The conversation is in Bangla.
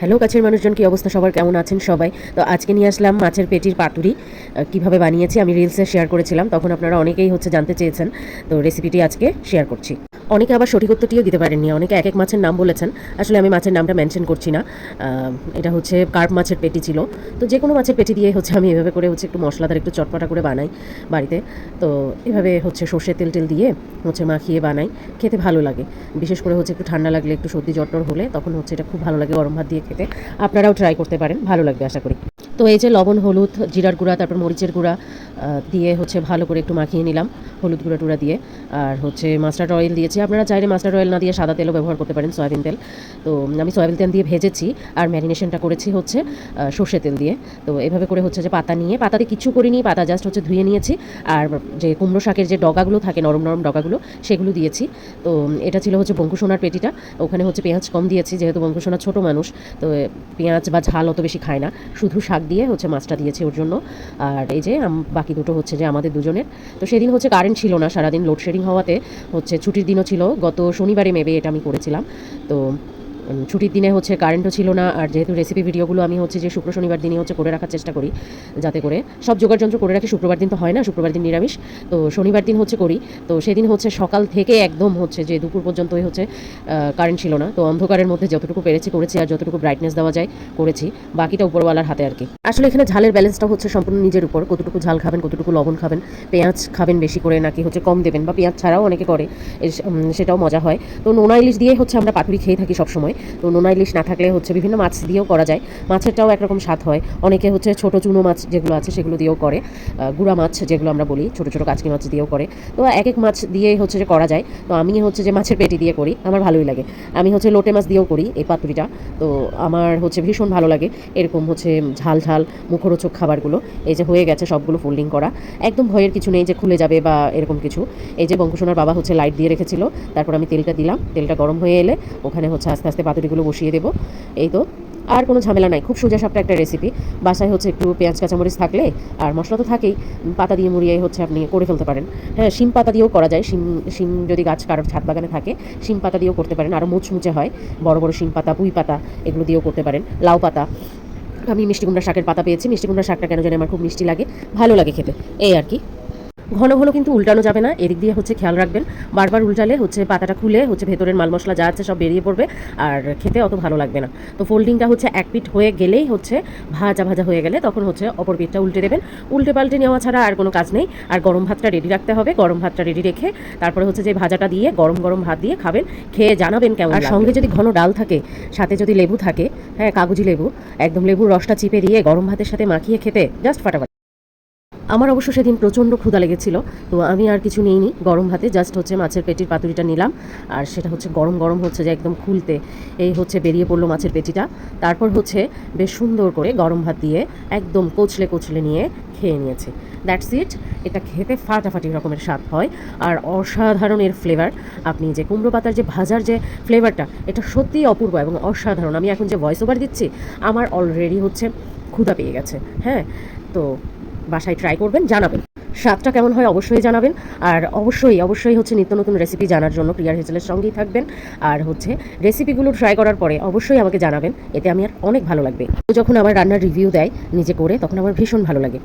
হ্যালো, কাছের মানুষজন, কি অবস্থা? সবার কেমন আছেন সবাই? তো আজকে নিয়ে আসলাম মাছের পেটির পাতুরি। কীভাবে বানিয়েছি আমি রিলসে শেয়ার করেছিলাম, তখন আপনারা অনেকেই হচ্ছে জানতে চেয়েছেন। তো রেসিপিটি আজকে শেয়ার করছি। অনেকে আবার সঠিক উত্তরটিও দিতে পারেননি। অনেকে এক এক মাছের নাম বলেছেন। আসলে আমি মাছের নামটা মেনশন করছি না। এটা হচ্ছে কার্প মাছের পেটি ছিল। তো যে কোনো মাছের পেটি দিয়ে হচ্ছে আমি এভাবে করে হচ্ছে একটু মশলাদার একটু চটপটা করে বানাই বাড়িতে। তো এভাবে হচ্ছে সর্ষের তেল টেল দিয়ে হচ্ছে মাখিয়ে বানাই। খেতে ভালো লাগে। বিশেষ করে হচ্ছে একটু ঠান্ডা লাগলে একটু সর্দি জটর হলে তখন হচ্ছে এটা খুব ভালো লাগে গরম ভাত দিয়ে খেতে। আপনারাও ট্রাই করতে পারেন। ভালো লাগবে আশা করি। তো এই যে লবণ, হলুদ, জিরার গুঁড়া, তারপর মরিচের গুঁড়া দিয়ে হচ্ছে ভালো করে একটু মাখিয়ে নিলাম, হলুদ গুঁড়া টুড়া দিয়ে। আর হচ্ছে মাস্টার্ড অয়েল দিয়েছি। আপনারা চাইলে মাস্টার্ড অয়েল না দিয়ে সাদা তেলও ব্যবহার করতে পারেন, সয়াবিন তেল। তো আমি সয়াবিন তেল দিয়ে ভেজেছি আর ম্যারিনেশনটা করেছি হচ্ছে সর্ষে তেল দিয়ে। তো এভাবে করে হচ্ছে যে পাতা নিয়ে, পাতাতে কিছু করিনি, পাতা জাস্ট হচ্ছে ধুয়ে নিয়েছি। আর যে কুমড়ো শাকের যে ডগাগুলো থাকে, নরম নরম ডগাগুলো, সেগুলো দিয়েছি। তো এটা ছিল হচ্ছে বঙ্কুসোনার পেটিটা। ওখানে হচ্ছে পেঁয়াজ কম দিয়েছি, যেহেতু বঙ্কুসোনা ছোট মানুষ, তো পেঁয়াজ বা ঝাল অত বেশি খায় না। শুধু শাক দিয়ে হচ্ছে মাছটা দিয়েছি ওর জন্য। আর এই যে আম- বাকি দুটো হচ্ছে যে আমাদের দুজনের। তো সেদিন হচ্ছে কারেন্ট ছিল না, সারাদিন লোডশেডিং হওয়াতে হচ্ছে ছুটির দিনও ছিল। গত শনিবারে মেবে এটা আমি করেছিলাম। তো ছুটির দিনে হচ্ছে কারেন্টও ছিল না, আর যেহেতু রেসিপি ভিডিওগুলো আমি হচ্ছে যে শুক্র শনিবার দিনই হচ্ছে করে রাখার চেষ্টা করি, যাতে করে সব যোগাড়যন্ত্র করে রাখি, শুক্রবার দিন তো হয় না, শুক্রবার দিন নিরামিষ, তো শনিবার দিন হচ্ছে করি, তো সেদিন হচ্ছে সকাল থেকে একদম হচ্ছে যে দুপুর পর্যন্তই হচ্ছে কারেন্ট ছিল না, তো অন্ধকারের মধ্যে যতটুকু পেরেছি করেছি, আর যতটুকু ব্রাইটনেস দেওয়া যায় করেছি, বাকিটা উপরওয়ালার হাতে আর কি। আসলে এখানে ঝালের ব্যালেন্সটা হচ্ছে সম্পূর্ণ নিজের উপর, কতটুকু ঝাল খাবেন, কতটুকু লবণ খাবেন, পেঁয়াজ খাবেন বেশি করে নাকি হচ্ছে কম দেবেন, বা পেঁয়াজ ছাড়াও অনেকে করে সেটাও মজা হয়, তো নোনা ইলিশ দিয়ে হচ্ছে আমরা পাতুরি খেয়ে থাকি সবসময় তো নোনা ইলিশ না থাকলে হচ্ছে বিভিন্ন মাছ দিয়েও করা যায়। মাছেরটাও একরকম স্বাদ হয়। অনেকে হচ্ছে ছোট চুনো মাছ যেগুলো আছে সেগুলো দিয়েও করে। গুড়া মাছ যেগুলো আমরা বলি, ছোট ছোট কাচকি মাছ দিয়েও করে। তো এক এক মাছ দিয়ে হচ্ছে যে করা যায়। তো আমি হচ্ছে যে মাছের পেটি দিয়ে করি, আমার ভালোই লাগে। আমি হচ্ছে লোটে মাছ দিয়েও করি এই পাতুরিটা। তো আমার হচ্ছে ভীষণ ভালো লাগে এরকম হচ্ছে ঝাল ঝাল মুখরোচক খাবারগুলো। এই যে হয়ে গেছে সবগুলো ফোল্ডিং করা। একদম ভয়ের কিছু নেই যে খুলে যাবে বা এরকম কিছু। এই যে বঙ্কুসোনার বাবা হচ্ছে লাইট দিয়ে রেখেছিল। তারপর আমি তেলটা দিলাম। তেলটা গরম হয়ে এলে ওখানে হচ্ছে আস্তে আস্তে পাতুরিগুলো বসিয়ে দেবো। এই তো। আর কোনো ঝামেলা নাই। খুব সোজা সাপটা একটা রেসিপি বাসায় হচ্ছে একটু পেঁয়াজ, কাঁচামরিচ থাকলে আর মশলা তো থাকেই। পাতা দিয়ে মুড়িয়ে হচ্ছে আপনি করে ফেলতে পারেন। হ্যাঁ শিম পাতা দিয়েও করা যায়। শিম শিম যদি গাছ কারোর ছাদ বাগানে থাকে, শিম পাতা দিয়েও করতে পারেন। আরও মুচমুচে হয়। বড় বড় শিম পাতা, পুঁই পাতা, এগুলো দিয়েও করতে পারেন। লাউ পাতা। আমি মিষ্টি কুমড়া শাকের পাতা পেয়েছি। মিষ্টি কুমড়া শাকটা কেন জানি আমার খুব মিষ্টি লাগে। ভালো লাগে খেতে। এই আর কি। ঘন ঘন কিন্তু উল্টানো যাবে না এদিক দিয়ে হচ্ছে খেয়াল রাখবেন। বারবার উল্টালে হচ্ছে পাতাটা খুলে হচ্ছে ভেতরের মাল মশলা যা আছে সব বেরিয়ে পড়বে আর খেতে অত ভালো লাগবে না। তো ফোল্ডিংটা হচ্ছে এক পিঠ হয়ে গেলেই হচ্ছে ভাজা ভাজা হয়ে গেলে তখন হচ্ছে অপর পিঠটা উল্টে দেবেন। উল্টে পাল্টে নেওয়া ছাড়া আর কোনো কাজ নেই আর গরম ভাতটা রেডি রাখতে হবে গরম ভাতটা রেডি রেখে তারপরে হচ্ছে যে ভাজাটা দিয়ে গরম গরম ভাত দিয়ে খাবেন খেয়ে জানাবেন কেমন আর সঙ্গে যদি ঘন ডাল থাকে সাথে যদি লেবু থাকে হ্যাঁ কাগজি লেবু একদম লেবুর রসটা চিপে দিয়ে গরম ভাতের সাথে মাখিয়ে খেতে জাস্ট ফাটাফাটি। আমার অবশ্য সেদিন প্রচণ্ড ক্ষুধা লেগেছিল, তো আমি আর কিছু নিইনি। গরম ভাতে জাস্ট হচ্ছে মাছের পেটির পাতুরিটা নিলাম, আর সেটা হচ্ছে গরম গরম হচ্ছে যে একদম খুলতে। এই হচ্ছে বেরিয়ে পড়ল মাছের পেটিটা। তারপর হচ্ছে বেশ সুন্দর করে গরম ভাত দিয়ে একদম কোচলে কোচলে নিয়ে খেয়ে নিয়েছি। দ্যাটস ইট এটা খেতে ফাটাফাটি রকমের স্বাদ হয়, আর অসাধারণ এর ফ্লেভার আপনি যে কুমড়ো পাতার যে ভাজার যে ফ্লেভারটা এটা সত্যিই অপূর্ব এবং অসাধারণ। আমি এখন যে ভয়েস ওভার দিচ্ছি, আমার অলরেডি হচ্ছে ক্ষুধা পেয়ে গেছে। হ্যাঁ তো বাসায় ট্রাই করবেন, জানাবেন। স্বাদটা কেমন হয় অবশ্যই জানাবেন। আর অবশ্যই অবশ্যই হচ্ছে নিত্য নতুন রেসিপি জানার জন্য প্রিয়ার হেসেলের সঙ্গেই থাকবেন। আর হচ্ছে রেসিপিগুলো ট্রাই করার পরে অবশ্যই আমাকে জানাবেন। এতে আমি আর অনেক ভালো লাগবে। যখন আমার রান্নার রিভিউ দেয় নিজে করে, তখন আমার ভীষণ ভালো লাগে।